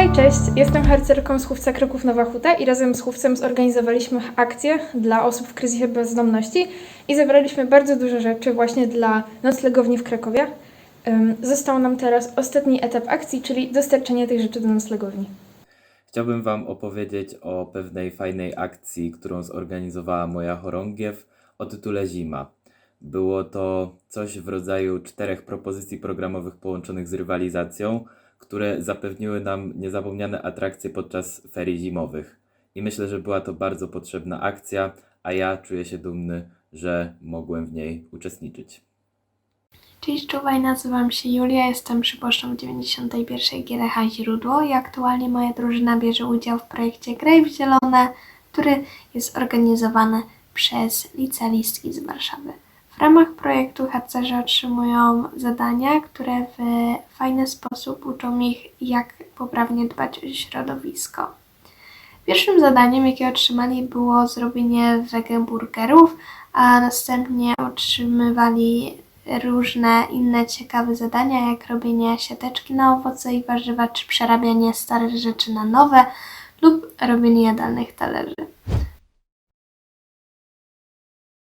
Hej, cześć! Jestem harcerką z Chówca Kroków Nowa Huta i razem z Chówcem zorganizowaliśmy akcję dla osób w kryzysie bezdomności i zebraliśmy bardzo dużo rzeczy właśnie dla noclegowni w Krakowie. Został nam teraz ostatni etap akcji, czyli dostarczenie tych rzeczy do noclegowni. Chciałbym Wam opowiedzieć o pewnej fajnej akcji, którą zorganizowała moja chorągiew o tytule Zima. Było to coś w rodzaju czterech propozycji programowych połączonych z rywalizacją, które zapewniły nam niezapomniane atrakcje podczas ferii zimowych. I myślę, że była to bardzo potrzebna akcja, a ja czuję się dumny, że mogłem w niej uczestniczyć. Cześć, czuwaj, nazywam się Julia, jestem przyboczną 91 GDH Źródło i aktualnie moja drużyna bierze udział w projekcie Graj w Zielone, który jest organizowany przez licealistki z Warszawy. W ramach projektu harcerze otrzymują zadania, które w fajny sposób uczą ich, jak poprawnie dbać o środowisko. Pierwszym zadaniem, jakie otrzymali, było zrobienie wege burgerów, a następnie otrzymywali różne inne ciekawe zadania, jak robienie siateczki na owoce i warzywa, czy przerabianie starych rzeczy na nowe lub robienie jadalnych talerzy.